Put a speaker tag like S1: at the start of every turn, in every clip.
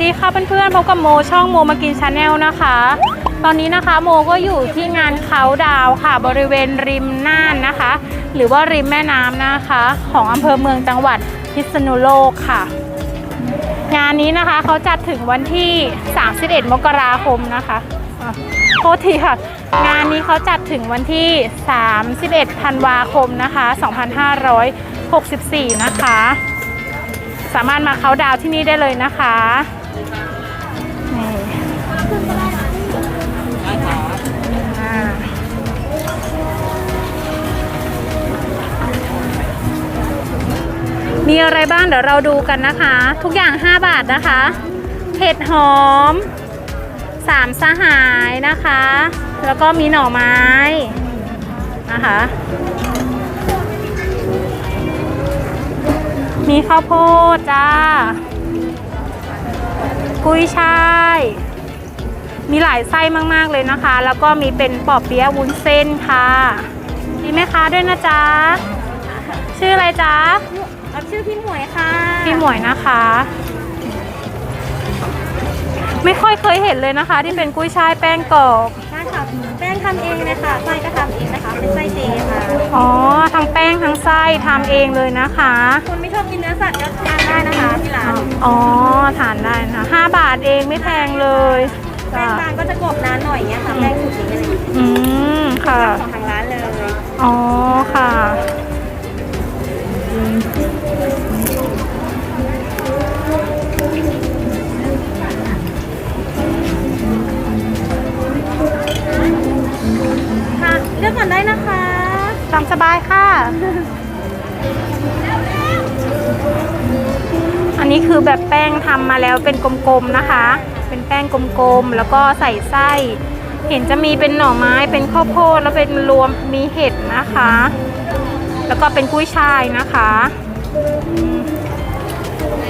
S1: สวัสดีค่ะเพื่อนๆพบกับโมช่องโมมากินชาแนลนะคะ ตอนนี้นะคะโมก็อยู่ที่งานเขาดาวค่ะ บริเวณริมน่านนะคะ หรือว่าริมแม่น้ำนะคะ ของอำเภอเมืองจังหวัดพิษณุโลกค่ะ งานนี้นะคะเขาจัดถึงวันที่ 31 มกราคมนะคะะโทษทีค่ะ งานนี้เขาจัดถึงวันที่ 31 ธันวาคมนะคะ 2564 นะคะสามารถมาเขาดาวที่นี่ได้เลยนะคะ มีอะไรบ้างเดี๋ยวเราดูกันนะคะ ทุกอย่าง 5 บาทนะคะเห็ดหอมสามสหายนะคะ แล้วก็มีหน่อไม้นะคะ มีข้าวโพดจ้า กุ้ยช่าย มีหลายไส้มากๆเลยนะคะ แล้วก็มีเป็นปอบเปี๊ยะวุ้นเส้นค่ะมีแม่ค้าด้วยนะจ๊ะ ชื่ออะไรจ๊ะ
S2: รับชื่อพี่หมวยค่ะ
S1: พี่หมวยนะคะ ไม่ค่อยเคยเห็นเลยนะคะ ที่เป็นกุ้ยช่ายแป้งกรอบ
S2: ใช่ค่ะ แป้งทำเองเลยค่ะไส้ก็ทำเองนะคะ เป็นไส้เจค่ะ
S1: อ๋อทั้งแป้งทั้งไส้ทำเองเลยนะคะ
S2: คนไม่ชอบกินเนื้อสัตว์ก็ทานได้นะคะที่ร้าน
S1: อ๋อทานได้นะห้าบาทเองไม่แพงเลย
S2: แป้งบางก็จะกรอบนานหน่อยเงี้ยค่ะแป้งสูตรนี้เลย
S1: อืมค่ะ
S2: ของทางร้านเลย
S1: อ๋อค่ะ
S2: กก่อนได้นะคะ
S1: ตามสบายค่ะ อันนี้คือแบบแป้งทำมาแล้วเป็นกลมๆนะคะ เป็นแป้งกลมๆแล้วก็ใส่ไส้ เห็นจะมีเป็นหน่อไม้เป็นข้าวโพดแล้วเป็นรวมมีเห็ดนะคะ แล้วก็เป็นกุ้ยช่ายนะคะอืม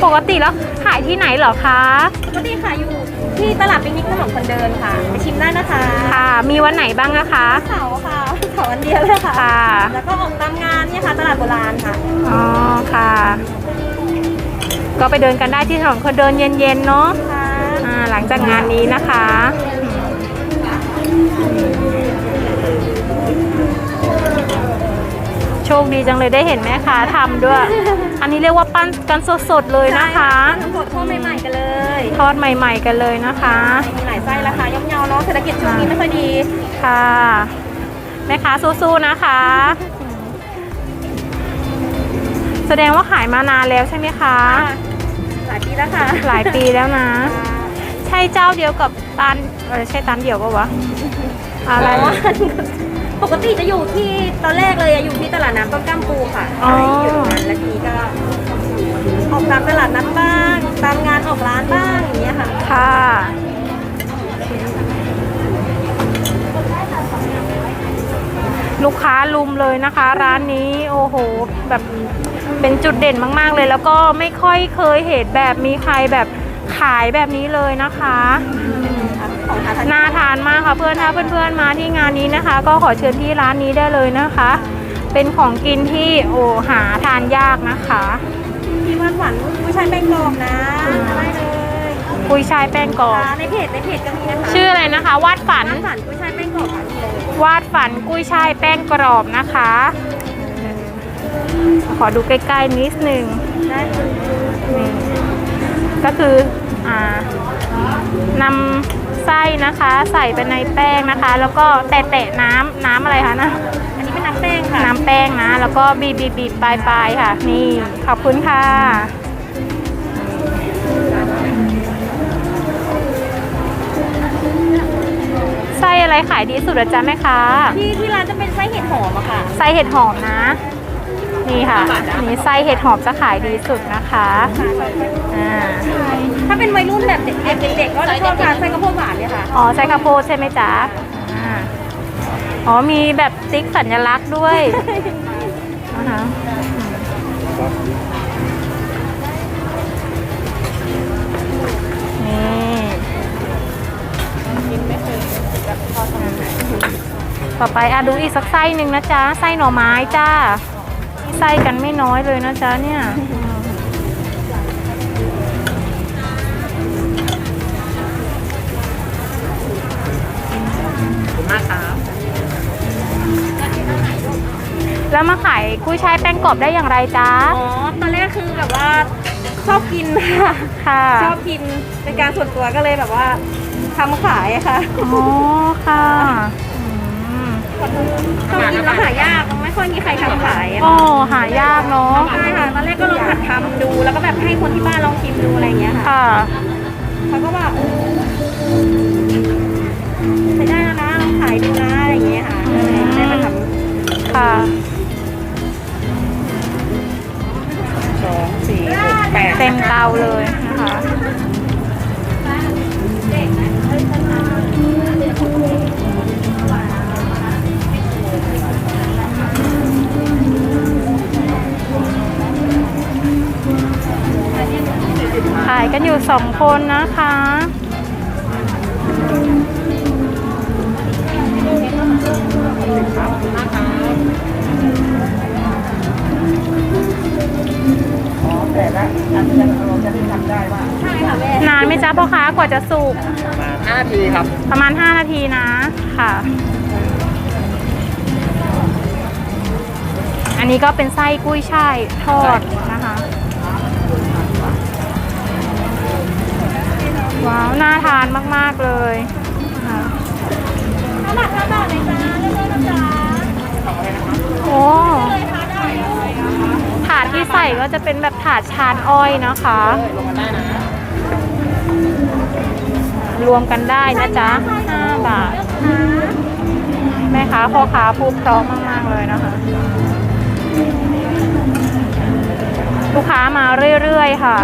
S1: ปกติแล้วขายที่ไหนเหรอคะ
S2: ปกติค่ะอยู่ ที่ตลาดปิกนิกถนนคนเดินค่ะไปชิมได้นะคะ
S1: ค่ะ มีวันไหนบ้างนะคะ
S2: เสาร์ค่ะเสาร์วันเดียวเลยค่ะ
S1: ค่ะ
S2: แล้วก็ออกตามงานเนี่ยค่ะ ตลาดโบราณค่ะ
S1: อ๋อ ค่ะ ก็ไปเดินกันได้ที่ถนนคนเดินเย็นๆเนาะ
S2: ค่ะ
S1: อ่า หลังจากงานนี้นะคะ ดีจังเลยได้เห็นแม่ค้าทำด้วย อันนี้เรียกว่าปั้นกันสดๆเลยนะคะ
S2: ทั้งหมดทั่วใหม่ๆกันเลย
S1: ทอดใหม่ ๆ กันเลยนะคะ
S2: มีหลายไส้ราคาย่อมเยาเนาะเศรษฐกิจช่วงนี้ไม่ค่อยดี
S1: ค่ะ แม่ค้าสู้ๆนะคะ แสดงว่าขายมานานแล้วใช่ไหมคะ
S2: หลายปีแล้วค่ะ
S1: หลายปีแล้วนะ ใช่เจ้าเดียวกับตานเออใช่ตานเดียวปะวะอะไร
S2: อ๋อ ปกติจะอยู่ที่ตอนแรกเลยอะอยู่ที่ตลาดน้ำต้นกล้ามปูค่ะ
S1: อ๋อ
S2: อยู่ตรงนั้นแล้วทีนี้ก็ ออกตามตลาดนัดบ้างตามงานออกร้านบ้างอย่างเงี้ยค่ะ
S1: ค่ะ ลูกค้าลุมเลยนะคะ ร้านนี้โอ้โห แบบเป็นจุดเด่นมากๆเลย แล้วก็ไม่ค่อยเคยเห็นแบบมีใครแบบขายแบบนี้เลยนะคะ
S2: ของทาง
S1: น่าทานมากค่ะเพื่อนถ้าเพื่อนๆมาที่งานนี้นะคะ ก็ขอเชิญที่ร้านนี้ได้เลยนะคะ เป็นของกินที่โอ้หาทานยากนะคะ
S2: ที่บ้านหวานผู้ชายแป้งกรอบนะได้เลย
S1: กุยช่ายแป้งกรอบ
S2: ค่ะในเพจในเพจก็มีนะคะ
S1: ชื่ออะไรนะคะ วาดฝัน
S2: บ้านหวานผู้ชายแป้งกรอบค่ะนี่เลย
S1: วาดฝันกุ้ยช่ายแป้งกรอบนะคะ ขอดูใกล้ๆนิดนึง
S2: ได้ค่ะ
S1: นี่ก็คืออ่านำ ไส้นะคะ ใส่ไปในแป้งนะคะ แล้วก็แตะๆน้ำน้ำอะไรคะนะ
S2: อันนี้เป็นน้ำแป้งค่ะ
S1: น้ำแป้งนะ แล้วก็บีบบีบบีบปลายปลายๆค่ะ นี่ขอบคุณค่ะ ไส้อะไรขายดีสุดอะจ๊ะแม่ค้า
S2: ที่ที่ร้านจะเป็นไส้เห็ดหอมอะค่ะ
S1: ไส้เห็ดหอมนะ นี่ค่ะนี่ไส้เห็ดหอมจะขายดีสุดนะคะอ่า
S2: ถ้าเป็น วัยรุ่นแบบเด็กๆเด็กๆก็จะชอบทานไส้ข้าวโพดหวานเนี่ยค่ะ
S1: อ๋อไส้ข้าวโพดใช่ไหมจ๊ะอ่าอ๋อมีแบบติ๊กสัญลักษณ์ด้วยนะคะนี่ต่อไปอะดูอีกสักไส้หนึ่งนะจ๊ะไส้หน่อไม้จ้าไส้กันไม่น้อยเลยนะจ๊ะเนี่ย กุ้ยช่ายแป้งกรอบได้อย่างไรจ๊ะ
S2: อ๋อ ตอนแรกคือแบบว่าชอบกินค่ะ
S1: ค่ะ
S2: ชอบกินเป็นการส่วนตัวก็เลยแบบว่าทำขายอะค่ะ
S1: อ๋อ ค่ะอืม
S2: ชอบกินแล้วหายากไม่ค่อยมีใครทำขายอะ
S1: โอ้
S2: ค่ะ
S1: หายากเนาะ
S2: ใช่ค่ะ ตอนแรกก็ลองหัดทำดู แล้วก็แบบให้คนที่บ้านลองชิมดูอะไรอย่างเงี้ยค่ะ
S1: ค่ะ
S2: เขาก็ว่าเออใช้ได้แล้วนะลองขายดูนะอะไรอย่างเงี้ยค่ะก็เลยได้มาทำ
S1: ค่ะ เต็มเตาเลยนะคะขายกันอยู่สองคนนะคะ
S3: แต่ละอันนี้เราจะได้ทำได้ว่า
S2: ใช่ค่ะแม่
S1: นานไหมจ๊ะพ่อค้ากว่าจะสุก
S3: มาห้าทีครับ
S1: ประมาณ 5 นาทีนะค่ะ อันนี้ก็เป็นไส้กุ้ยช่ายทอดนะคะ ว้าว น่าทานมาก ๆ เลยนะคะ
S2: ห้าบาทห้าบาทเลยจ้าเรื่อยๆนะจ๊ะ
S1: โอ้
S2: เลยค่ะได้
S1: ถาดที่ใส่ก็จะเป็นแบบ ถาชานอ้อยนะคะ
S3: ลงมาได้นะ
S1: รวมกันได้นะจ๊ะ5บาทแม่ค้าพ่อค้าพูดเพราะมากๆเลยนะคะ ลูกค้ามาเรื่อยๆค่ะ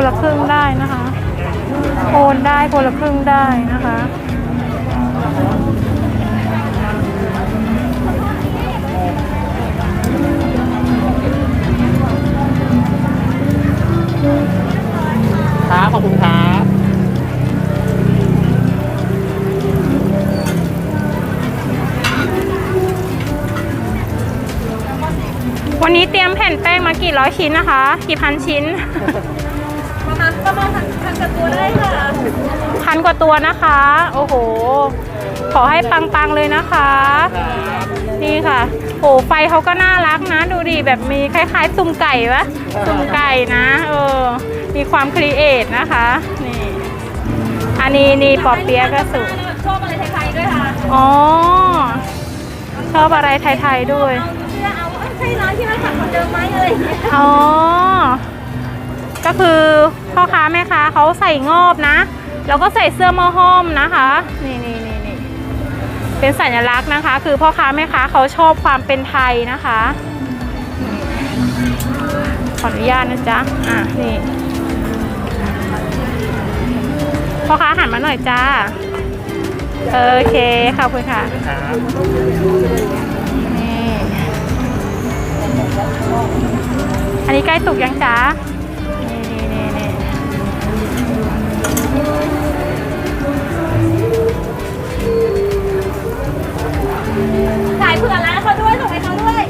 S3: ค
S1: นละครึ่งได้นะคะ โอนได้คนละครึ่งได้นะคะ
S3: ครับขอบคุณครับ
S1: วันนี้เตรียมแผ่นแป้งมากี่ร้อยชิ้นนะคะ กี่พันชิ้น
S2: ประมาณประมาณพันพันกว่าตัวได้ค่ะ
S1: พันกว่าตัวนะคะ โอ้โห ขอให้ปังๆเลยนะคะ นี่ค่ะโอ้ไฟเขาก็น่ารักนะ ดูดิแบบมีคล้ายๆซุ่มไก่ปะซุ่มไก่นะเออมีความครีเอทนะคะ นี่ อันนี้นี่ปอเปี๊ยะก็สุก
S2: ชอบอะไรไทยๆด้วยค่ะ
S1: อ๋อชอบอะไรไทยๆด้วย
S2: เอาเพื่อเอาเอ้ยใช่ร้านที่ร้านผักคนเดิมไหมอะไรอย่างเงี้ย
S1: อ๋อ ก็คือพ่อค้าแม่ค้าเขาใส่งอบนะ แล้วก็ใส่เสื้อมอห้อมนะคะ นี่นี่นี่นี่เป็นสัญลักษณ์นะคะ คือพ่อค้าแม่ค้าเขาชอบความเป็นไทยนะคะขออนุญาตนะจ๊ะ อะ นี่พ่อค้าหันมาหน่อยจ้า โอเคขอบคุณค่ะนี่อันนี้ใกล้สุกยังจ๊ะ
S2: ขายเผื่อร้านเขาด้วยส่งให้เขาด้วย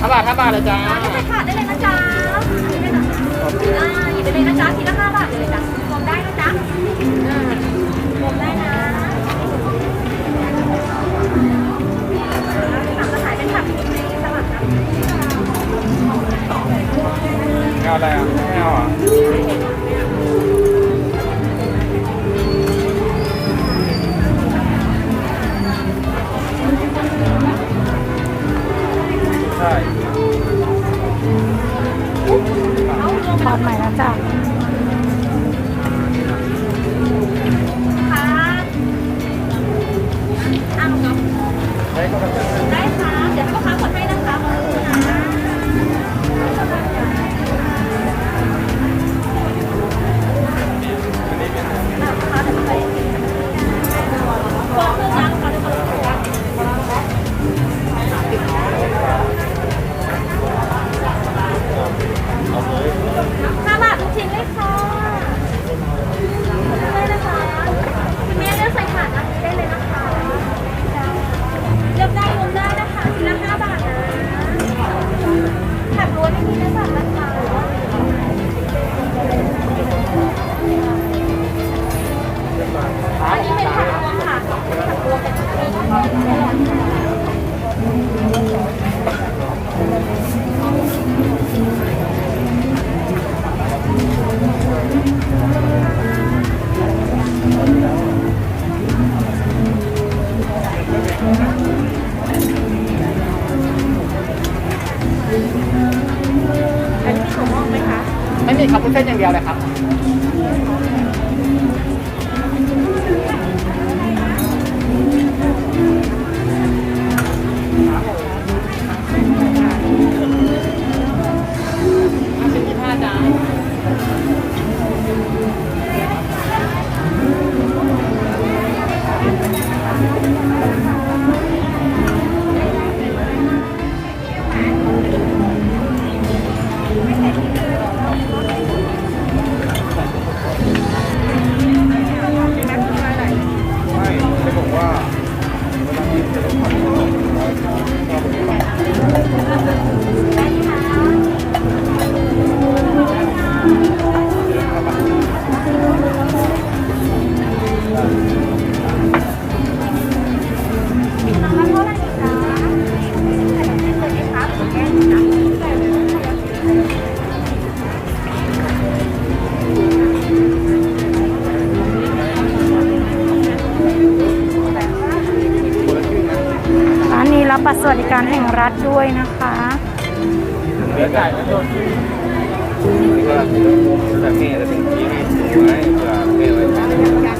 S2: ห้า
S3: บาทห้าบาทเลยจ้า
S2: ร้านที่ใส่ขาดได้เลยนะจ๊ะอ่าหยิบไปเลยนะจ๊ะทีละห้าบาทเลยจ้ะรวมได้นะจ๊ะอ่ารวมได้นะ
S4: ผักจะขายเป็นผักในตลาดนัด
S2: เอาอะไรอะไม่เอาอะ ใรั
S4: บ
S5: บั
S2: ตร
S1: สวัสดิการแห่งรัฐด้วยนะคะ
S2: เหลือจ่ายแล้วโดนนี่ก็แต่แม่จะถึงที่นี่ถูกไหมเผื่อแม่ไว้ใช้ก่อนนะ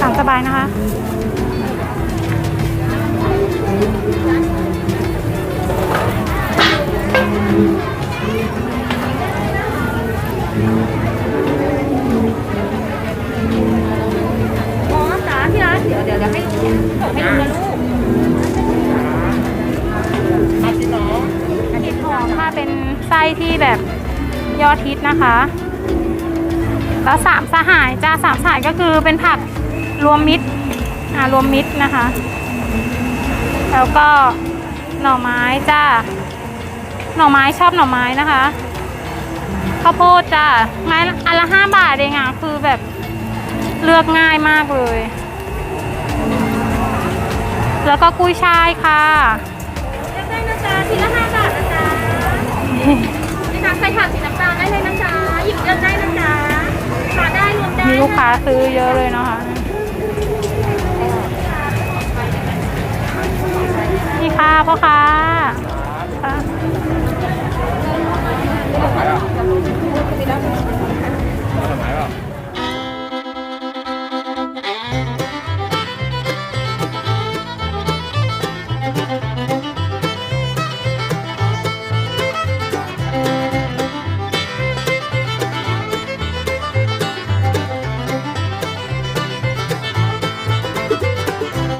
S1: ตามสบายนะคะ
S4: นะ
S1: คะ แล้วสามสหายจ้าสามสหายก็คือเป็นผักรวมมิตรอ่ารวมมิตรนะคะ แล้วก็หน่อไม้จ้าหน่อไม้ชอบหน่อไม้นะคะข้าวโพดจ้าไม้อันละห้าบาทเองอะคือแบบเลือกง่ายมากเลย แล้วก็กุ้ยช่ายค่ะ
S4: เลือกได้นะจ๊ะชิ้นละห้าบาทนะจ๊ะ ค่ะใส่ผักสีน้ำตาลได้เลยนะจ๊ะหยิบเลือกได้นะจ๊ะขานได้รวมได้
S1: มีลูกค้าซื้อเยอะเลยนะคะ นี่ค่ะพ่อค้า